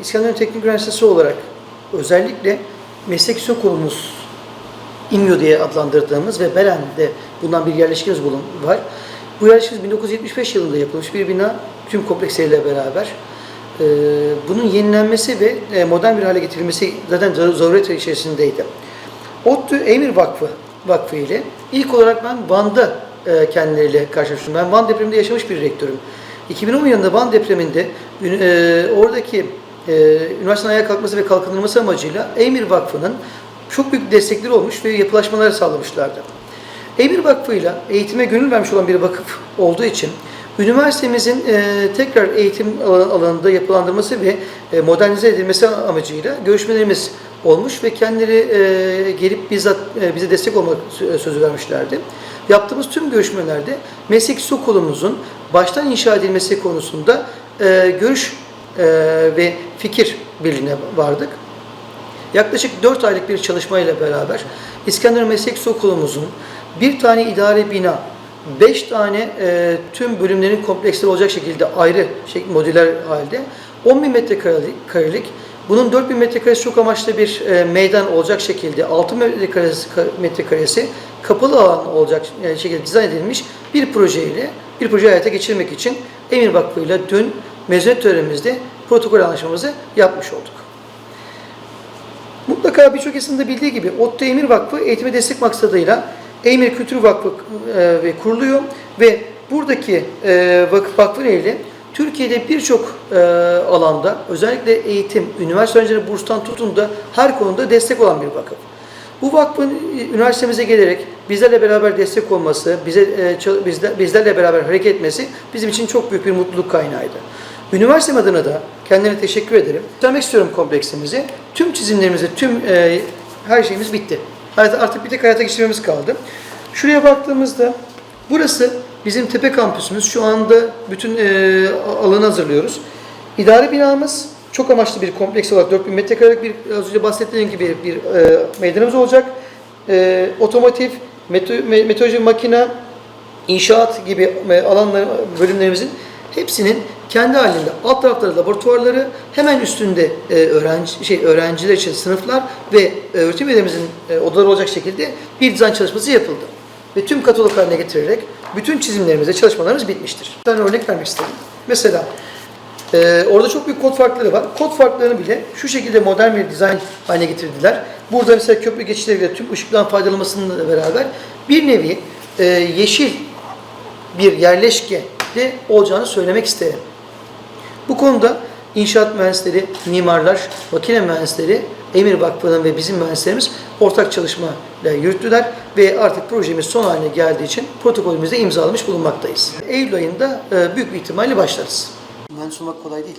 İskenderun Teknik Üniversitesi olarak özellikle meslek yüksek okulumuz İMYO diye adlandırdığımız ve Belen'de bundan bir yerleşkemiz bulun var. Bu yerleşkemiz 1975 yılında yapılmış bir bina tüm komplekleriyle beraber. Ee, bunun yenilenmesi ve e, modern bir hale getirilmesi zaten zar- zaruret içerisindeydi. ODTÜ Emir Vakfı Vakfı ile ilk olarak ben Van'da e, kendileriyle karşılaştım. Ben Van depreminde yaşamış bir rektörüm. 2010 yılında Van depreminde e, oradaki e, üniversitenin ayağa kalkması ve kalkındırılması amacıyla Emir Vakfı'nın çok büyük destekleri olmuş ve yapılaşmalar sağlamışlardı. Emir Vakfı'yla eğitime gönül vermiş olan bir vakıf olduğu için üniversitemizin e, tekrar eğitim alan- alanında yapılandırması ve e, modernize edilmesi amacıyla görüşmelerimiz olmuş ve kendileri e, gelip bizzat e, bize destek olmak sö- sözü vermişlerdi. Yaptığımız tüm görüşmelerde meslek okulumuzun baştan inşa edilmesi konusunda e, görüş e, ve fikir birliğine vardık. Yaklaşık 4 aylık bir çalışmayla beraber İskenderun Meslek Okulumuzun bir tane idari bina, 5 tane e, tüm bölümlerin kompleksleri olacak şekilde ayrı şey, modüler halde 10 bin metrekarelik, karelik, bunun 4 bin metrekaresi çok amaçlı bir e, meydan olacak şekilde 6 metrekaresi, metrekaresi kapalı alan olacak e, şekilde dizayn edilmiş bir projeyle bir proje hayata geçirmek için Emir Vakfı ile dün mezuniyet törenimizde protokol anlaşmamızı yapmış olduk. Mutlaka birçok insanın da bildiği gibi ODTÜ Emir Vakfı eğitime destek maksadıyla Emir Kültür Vakfı e, kuruluyor ve buradaki e, vakıf vakfı ile Türkiye'de birçok e, alanda özellikle eğitim, üniversite öğrencileri burstan tutun da her konuda destek olan bir vakıf. Bu vakfın e, üniversitemize gelerek bizlerle beraber destek olması, bize e, bizler, bizlerle beraber hareket etmesi bizim için çok büyük bir mutluluk kaynağıydı. Üniversitem adına da kendilerine teşekkür ederim. Göstermek istiyorum kompleksimizi. Tüm çizimlerimizi, tüm e, her şeyimiz bitti. Artık bir tek hayata geçirmemiz kaldı. Şuraya baktığımızda burası bizim tepe kampüsümüz. Şu anda bütün e, alanı hazırlıyoruz. İdari binamız çok amaçlı bir kompleks olarak 4000 metrekarelik bir az önce bahsettiğim gibi bir e, meydanımız olacak. E, otomotiv, meteoroloji makine, inşaat gibi e, alanlar, bölümlerimizin hepsinin kendi halinde alt tarafları laboratuvarları, hemen üstünde e, öğrenci şey öğrenciler için sınıflar ve e, öğretim üyelerimizin e, odaları olacak şekilde bir dizayn çalışması yapıldı. Ve tüm katalog haline getirerek bütün çizimlerimize çalışmalarımız bitmiştir. Bir tane örnek vermek istedim. Mesela ee, orada çok büyük kod farkları var. Kod farklarını bile şu şekilde modern bir dizayn haline getirdiler. Burada mesela köprü geçişleriyle tüm ışıktan faydalanmasıyla beraber bir nevi e, yeşil bir yerleşke de olacağını söylemek isterim. Bu konuda inşaat mühendisleri, mimarlar, makine mühendisleri, Emir Vakfı'nın ve bizim mühendislerimiz ortak çalışmayla yürüttüler ve artık projemiz son haline geldiği için protokolümüzde imzalamış bulunmaktayız. Eylül ayında e, büyük bir ihtimalle başlarız. Mühendis olmak kolay değil.